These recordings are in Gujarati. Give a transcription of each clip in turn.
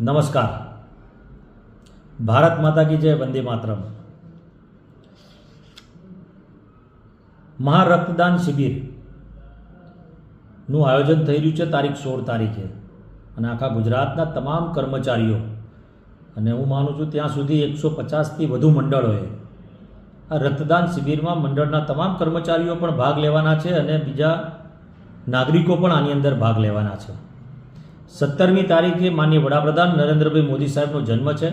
નમસ્કાર. ભારત માતા કી જય, વંદે માતરમ. મહારક્તદાન શિબિરનું આયોજન થઈ રહ્યું છે તારીખ સોળ તારીખે. અને આખા ગુજરાતના તમામ કર્મચારીઓ, અને હું માનું છું ત્યાં સુધી એકસો પચાસથી વધુ મંડળોએ આ રક્તદાન શિબિરમાં મંડળના તમામ કર્મચારીઓ પણ ભાગ લેવાના છે અને બીજા નાગરિકો પણ આની અંદર ભાગ લેવાના છે. સત્તરમી તારીખે માન્ય વડાપ્રધાન નરેન્દ્રભાઈ મોદી સાહેબનો જન્મ છે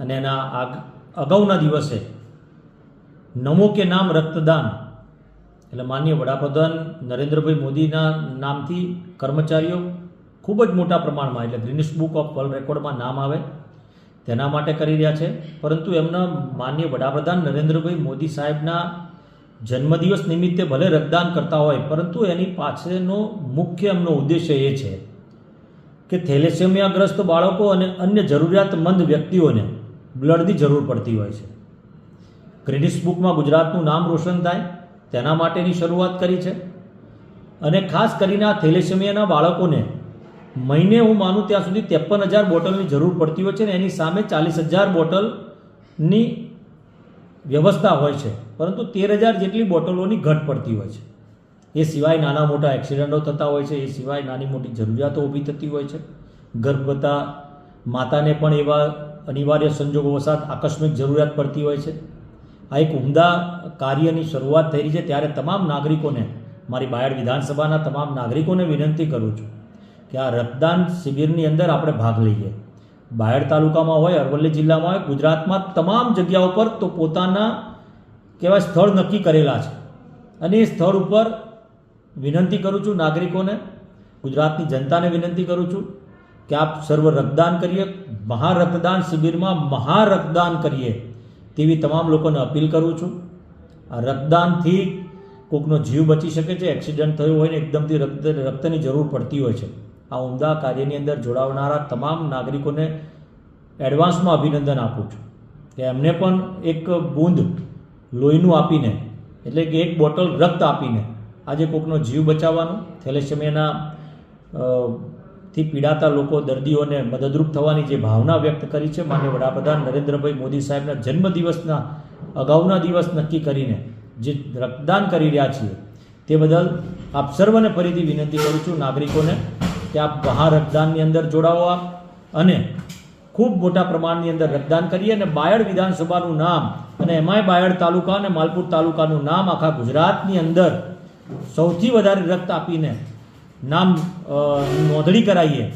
અને એના આગ, અગાઉના દિવસે નમો કે નામ રક્તદાન એટલે માન્ય વડાપ્રધાન નરેન્દ્રભાઈ મોદીના નામથી કર્મચારીઓ ખૂબ જ મોટા પ્રમાણમાં એટલે ગ્રીનિસ બુક ઓફ વર્લ્ડ રેકોર્ડમાં નામ આવે તેના માટે કરી રહ્યા છે. પરંતુ એમના માન્ય વડાપ્રધાન નરેન્દ્રભાઈ મોદી સાહેબના જન્મદિવસ નિમિત્તે ભલે રક્તદાન કરતા હોય પરંતુ એની પાછળનો મુખ્ય એમનો ઉદ્દેશ્ય એ છે કે થેલેસેમિયાગ્રસ્ત બાળકો અને અન્ય જરૂરિયાતમંદ વ્યક્તિઓને બ્લડની જરૂર પડતી હોય છે. ગ્રીનિસ બુકમાં ગુજરાતનું નામ રોશન થાય, તેના માટેની શરૂઆત કરી છે. અને ખાસ કરીને આ થેલેસેમિયાના બાળકોને મહિને હું માનું ત્યાં સુધી ત્રેપન હજાર બોટલની જરૂર પડતી હોય છે ને એની સામે ચાલીસ હજાર બોટલની વ્યવસ્થા હોય છે. પરંતુ તેર હજાર જેટલી બોટલોની ઘટ પડતી હોય છે. એ સિવાય નાના મોટા એક્સિડન્ટો થતા હોય છે, એ સિવાય નાની મોટી જરૂરિયાતો ઊભી થતી હોય છે. ગર્ભવતા માતાને પણ એવા અનિવાર્ય સંજોગો વસાત આકસ્મિક જરૂરિયાત પડતી હોય છે. આ એક ઉમદા કાર્યની શરૂઆત થઈ રહી છે, ત્યારે તમામ નાગરિકોને મારી બાયડ વિધાનસભાના તમામ નાગરિકોને વિનંતી કરું છું કે આ રક્તદાન શિબિરની અંદર આપણે ભાગ લઈએ. બાયડ તાલુકામાં હોય, અરવલ્લી જિલ્લામાં હોય, ગુજરાતમાં તમામ જગ્યાઓ પર તો પોતાના કહેવાય સ્થળ નક્કી કરેલા છે. અને એ સ્થળ ઉપર વિનંતી કરું છું નાગરિકોને, ગુજરાતની જનતાને વિનંતી કરું છું કે આપ સર્વ રક્તદાન કરીએ મહારક્તદાન શિબિરમાં મહારક્તદાન કરીએ તેવી તમામ લોકોને અપીલ કરું છું. આ રક્તદાનથી કોકનો જીવ બચી શકે છે, એક્સિડન્ટ થયો હોય ને એકદમથી રક્ત, રક્તની જરૂર પડતી હોય છે. આ ઉમદા કાર્યની અંદર જોડાવનારા તમામ નાગરિકોને એડવાન્સમાં અભિનંદન આપું છું. કે એમને પણ એક બૂંદ લોહીનું આપીને, એટલે કે એક બોટલ રક્ત આપીને આજે કોકનો જીવ બચાવવાનો, થેલેસેમિયાના થી પીડાતા લોકો, દર્દીઓને મદદરૂપ થવાની જે ભાવના વ્યક્ત કરી છે, માન્ય વડાપ્રધાન નરેન્દ્રભાઈ મોદી સાહેબના જન્મદિવસના, અગાઉના દિવસ નક્કી કરીને જે રક્તદાન કરી રહ્યા છીએ, તે બદલ આપ સર્વને ફરીથી વિનંતી કરું છું નાગરિકોને કે આપ બહાર રક્તદાનની અંદર જોડાવો આપ અને ખૂબ મોટા પ્રમાણની અંદર રક્તદાન કરીએ અને બાયડ વિધાનસભાનું નામ અને એમાંય બાયડ તાલુકા અને માલપુર તાલુકાનું નામ આખા ગુજરાતની અંદર સૌથી વધારે રક્ત આપીને નામ નોંધણી કરાવીએ